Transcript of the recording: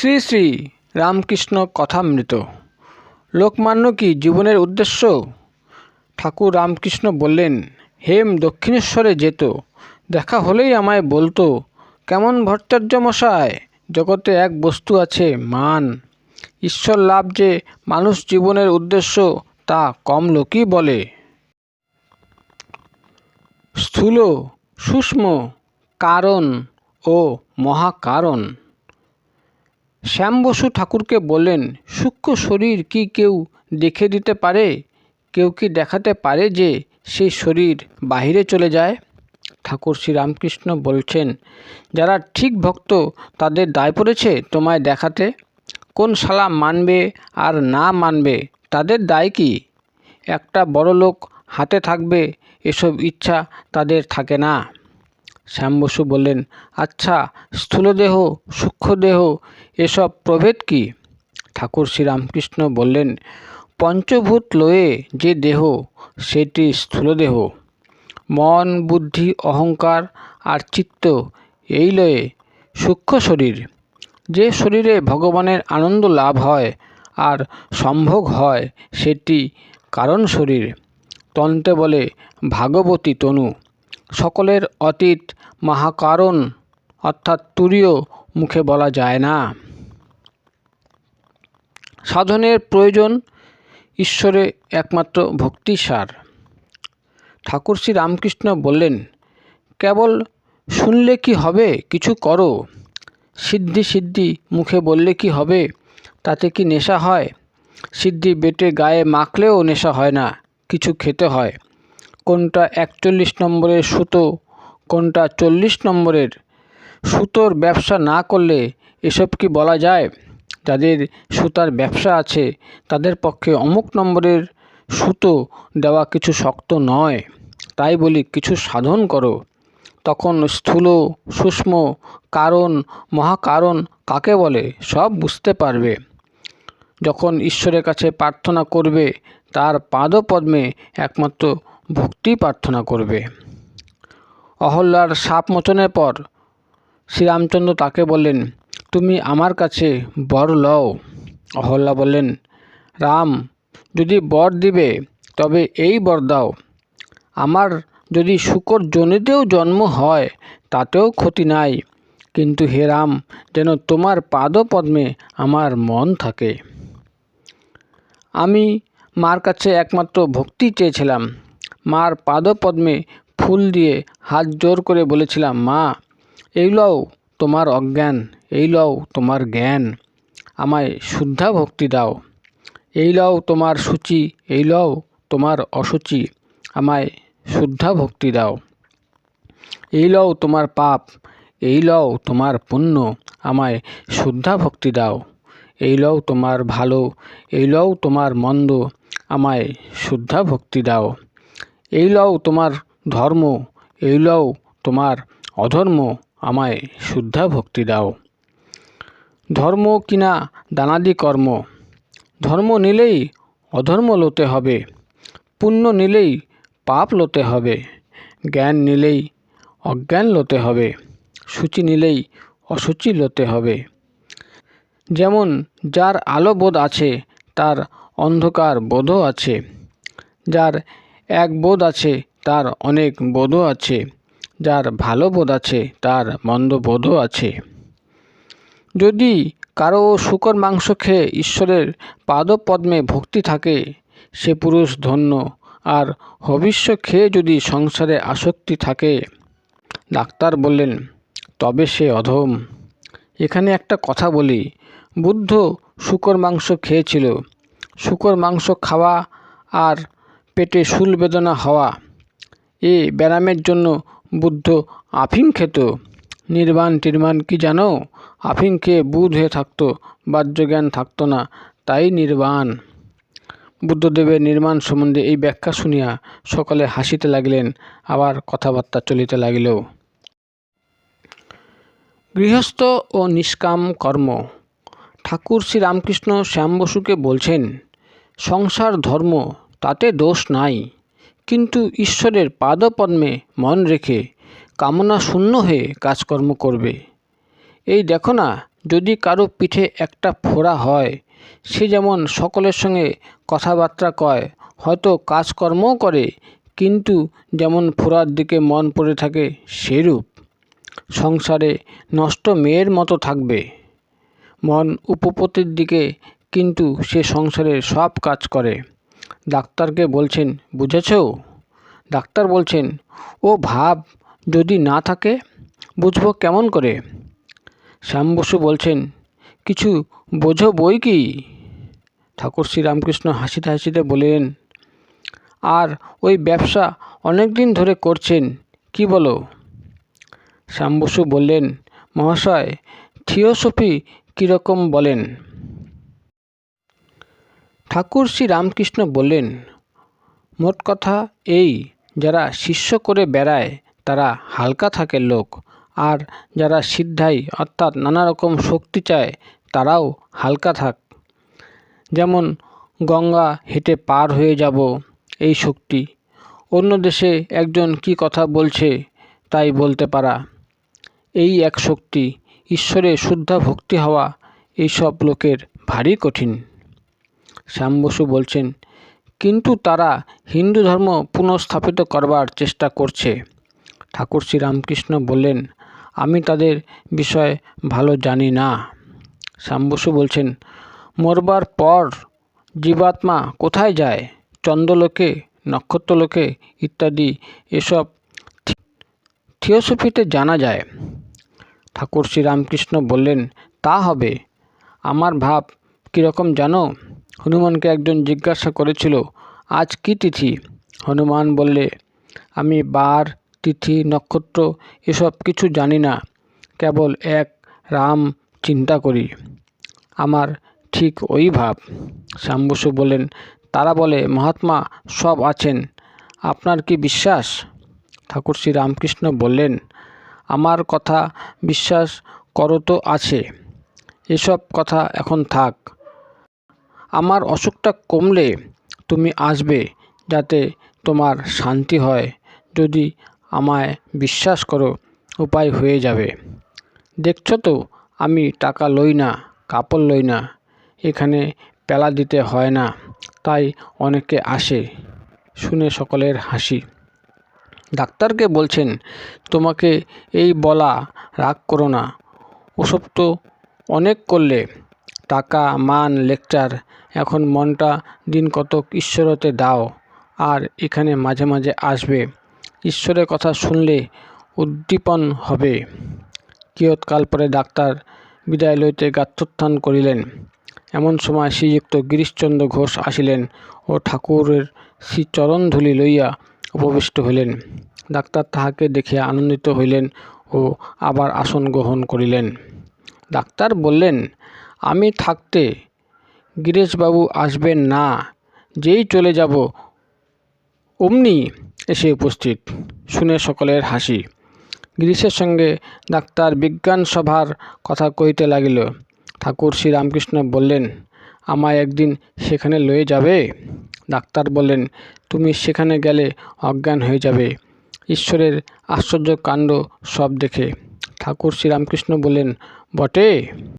শ্রী শ্রী রামকৃষ্ণ কথামৃত। লোকমান্য কি জীবনের উদ্দেশ্য? ঠাকুর রামকৃষ্ণ বললেন, হেম দক্ষিণেশ্বরে যেত, দেখা হলেই আমায় বলতো, কেমন ভট্টাচার্য মশাই জগতে এক বস্তু আছে মান। ঈশ্বর লাভ যে মানুষ জীবনের উদ্দেশ্য, তা কম লোকই বলে। স্থূল, সূক্ষ্ম, কারণ ও মহাকারণ। শ্যাম বসু ঠাকুরকে বললেন, সূক্ষ্ম শরীর কি কেউ দেখে দিতে পারে? কেউ কি দেখাতে পারে যে সেই শরীর বাহিরে চলে যায়? ঠাকুর শ্রীরামকৃষ্ণ বলছেন, যারা ঠিক ভক্ত তাদের দায় পড়েছে তোমায় দেখাতে। কোন শালা মানবে আর না মানবে, তাদের দায় কি? একটা বড় লোক হাতে থাকবে, এসব ইচ্ছা তাদের থাকে না। শ্যাম বসু বললেন আচ্ছা স্থূলদেহ, সূক্ষ্মদেহ, এসব প্রভেদ কি? ঠাকুর শ্রীরামকৃষ্ণ বললেন, পঞ্চভূত লয়ে যে দেহ, সেটি স্থূলদেহ। মন, বুদ্ধি, অহংকার আর চিত্ত, এই লয়ে সূক্ষ্ম শরীর। যে শরীরে ভগবানের আনন্দ লাভ হয় আর সম্ভোগ হয়, সেটি কারণ শরীর। তন্তে বলে, ভাগবতী তনু সকলের অতীত মহাকারণ অর্থাৎ তুরীয় মুখে বলা যায় না। সাধনের প্রয়োজন ঈশ্বরে একমাত্র ভক্তি সার ঠাকুর শ্রী রামকৃষ্ণ বললেন, কেবল শুনলে কি হবে, কিছু করো। সিদ্ধি সিদ্ধি মুখে বললে কি হবে, তাতে কি নেশা হয়? সিদ্ধি বেটে গায়ে মাখলেও নেশা হয় না, কিছু খেতে হয়। কোনটা একচল্লিশ নম্বরের সুতো, কোনটা চল্লিশ নম্বরের? সুতোর ব্যবসা না করলে এসব কি বলা যায়? যাদের সুতার ব্যবসা আছে, তাদের পক্ষে অমুক নম্বরের সুতো দেওয়া কিছু শক্ত নয়। তাই বলি কিছু সাধন করো। তখন স্থূল, সূক্ষ্ম কারণ, মহাকারণ কাকে বলে, সব বুঝতে পারবে। যখন ঈশ্বরের কাছে প্রার্থনা করবে, তার পাদপদ্মে একমাত্র ভক্তি প্রার্থনা করবে। অহল্যার সাপ মোচনের পর শ্রীরামচন্দ্র তাকে বললেন, তুমি আমার কাছে বর লও। অহল্যা বললেন, রাম, যদি বর দিবে, তবে এই বর দাও। আমার যদি শুকর জনিতেও জন্ম হয়, তাতেও ক্ষতি নাই। কিন্তু হে রাম, যেন তোমার পাদপদ্মে আমার মন থাকে। আমি মার কাছে একমাত্র ভক্তি চেয়েছিলাম। মার পাদপদ্মে ফুল দিয়ে হাত জোর করে বলেছিলাম, মা, এই লও তোমার অজ্ঞান, এই লও তোমার জ্ঞান, আমায় শুদ্ধা ভক্তি দাও। এই লও তোমার সূচি, এই লও তোমার অসুচি, আমায় শুদ্ধা ভক্তি দাও। এই লও তোমার পাপ, এই লও তোমার পুণ্য, আমায় শুদ্ধা ভক্তি দাও। এই লও তোমার ভালো, এই লও তোমার মন্দ, আমায় শুদ্ধা ভক্তি দাও। এই লও তোমার ধর্ম, এই লও তোমার অধর্ম, আমায় শুদ্ধা ভক্তি দাও। ধর্ম কিনা দানাদি কর্ম, ধর্ম নিলেই অধর্ম লোতে হবে, পুণ্য নিলেই পাপ লোতে হবে, জ্ঞান নিলেই অজ্ঞান লোতে হবে, সূচি নিলেই অসুচি লোতে হবে। যেমন যার আলো বোধ আছে, তার অন্ধকার বোধও আছে, যার এক বোধ আছে, তার অনেক বোধও আছে। যার ভালো বোধ আছে, তার মন্দ বোধও আছে। যদি কারও শুকর মাংস খেয়ে ঈশ্বরের পাদপদ্মে ভক্তি থাকে, সে পুরুষ ধন্য। আর হবিষ্য খেয়ে যদি সংসারে আসক্তি থাকে, ডাক্তার বললেন, তবে সে অধম। এখানে একটা কথা বলি। বুদ্ধ শুকর মাংস খেয়েছিল। শুকর মাংস খাওয়া আর পেটে শুল বেদনা হওয়া। এ ব্যায়ামের জন্য বুদ্ধ আফিং খেত। নির্বাণ টির্বাণ কি জানো? আফিং খেয়ে বুধ হয়ে থাকতো, বাহ্যজ্ঞান থাকতো না, তাই নির্বাণ। বুদ্ধদেবের নির্মাণ সম্বন্ধে এই ব্যাখ্যা শুনিয়া সকলে হাসিতে লাগিলেন, আবার কথাবার্তা চলিতে লাগিল গৃহস্থ ও নিষ্কাম কর্ম। ঠাকুর শ্রী রামকৃষ্ণ শ্যাম বসুকে বলছেন, সংসার ধর্ম তাতে দোষ নাই। কিন্তু ঈশ্বরের পাদপদ্মে মন রেখে কামনা শূন্য হয়ে কাজকর্ম করবে। এই দেখো না, যদি কারও পিঠে একটা ফোড়া হয়, সে যেমন সকলের সঙ্গে কথাবার্তা কয়, হয়তো কাজকর্মও করে, কিন্তু যেমন ফোড়ার দিকে মন পড়ে থাকে, সেরূপ। সংসারে নষ্ট মেয়ের মতো থাকবে। মন উপপতির দিকে কিন্তু সে সংসারের সব কাজ করে। ডাক্তারকে বলছেন, বুঝেছ? ডাক্তার বলছেন, ও ভাব, যদি না থাকে, বুঝব কেমন করে? শ্যাম বসু বলছেন, কিছু বোঝো বই কি? ঠাকুর শ্রীরামকৃষ্ণ হাসিতে হাসিতে বলেন আর ওই ব্যবসা অনেক দিন ধরে করছেন, কি বলো? শ্যাম বসু বললেন, মহাশয়, থিওসফি কীরকম বলেন? ঠাকুর শ্রী রামকৃষ্ণ বললেন, মোট কথা এই, যারা শিষ্য করে বেড়ায়, তারা হালকা থাকে লোক। আর যারা সিদ্ধাই, অর্থাৎ নানা রকম শক্তি চায়, তারাও হালকা থাক। যেমন গঙ্গা হেঁটে পার হয়ে যাব, এই শক্তি। অন্য দেশে একজন কি কথা বলছে, তাই বলতে পারা। এই এক শক্তি, ঈশ্বরে শুদ্ধা ভক্তি হওয়া, এইসব লোকের ভারী কঠিন। শ্যাম বসু বলছেন, কিন্তু তারা হিন্দু ধর্ম পুনঃস্থাপিত করবার চেষ্টা করছে। ঠাকুর শ্রীরামকৃষ্ণ বললেন, আমি তাদের বিষয়ে ভালো জানি না। শ্যাম বসু বলছেন, মরবার পর জীবাত্মা কোথায় যায়? চন্দ্রলোকে, নক্ষত্রলোকে ইত্যাদি এসব থিওসফিতে জানা যায়। ঠাকুর শ্রীরামকৃষ্ণ বললেন, তা হবে। আমার ভাব কীরকম জানো? হনুমানকে একজন জিজ্ঞাসা করেছিল, আজ কি তিথি? হনুমান বললে, আমি বার, তিথি, নক্ষত্র এসব কিছু জানি না, কেবল এক রাম চিন্তা করি। আমার ঠিক ওই ভাব। শ্যাম বসু বললেন, তারা বলে, মহাত্মা সব আছেন, আপনার কি বিশ্বাস? ঠাকুর শ্রী রামকৃষ্ণ বললেন, আমার কথা বিশ্বাস করো তো আছে, এসব কথা এখন থাক। আমার অসুখটা কমলে তুমি আসবে যাতে তোমার শান্তি হয়। যদি আমায় বিশ্বাস করো, উপায় হয়ে যাবে। দেখছ তো, আমি টাকা লই না, কাপড় লই না, এখানে পেলা দিতে হয় না, তাই অনেকে আসে। শুনে সকলের হাসি। ডাক্তারকে বলছেন, তোমাকে এই বলা রাগ করো না, ওসব তো অনেক করলে টাকা, মান, লেকচার, এখন মনটা দিন কতক ঈশ্বরতে দাও, আর এখানে মাঝে মাঝে আসবে। ঈশ্বরের কথা শুনলে উদ্দীপন হবে। কিয়ৎকাল পরে ডাক্তার বিদায় লইতে গাত্রোত্থান করিলেন। এমন সময় শ্রীযুক্ত গিরিশচন্দ্র ঘোষ আসিলেন ও ঠাকুরের শ্রীচরণধূলি লইয়া উপবিষ্ট হইলেন। ডাক্তার তাহাকে দেখিয়া আনন্দিত হইলেন ও আবার আসন গ্রহণ করিলেন। ডাক্তার বললেন আমি থাকতে গিরিশবাবু আসবেন না, যেই চলে যাব। অমনি এসে উপস্থিত, শুনে সকলের হাসি। গিরিশের সঙ্গে ডাক্তার বিজ্ঞান সভার কথা কইতে লাগিল, ঠাকুর শ্রীরামকৃষ্ণ বললেন, আমায় একদিন সেখানে লয়ে যাবে? ডাক্তার বললেন, তুমি সেখানে গেলে অজ্ঞান হয়ে যাবে। ঈশ্বরের আশ্চর্য কাণ্ড সব দেখে ঠাকুর শ্রীরামকৃষ্ণ বললেন, বটে?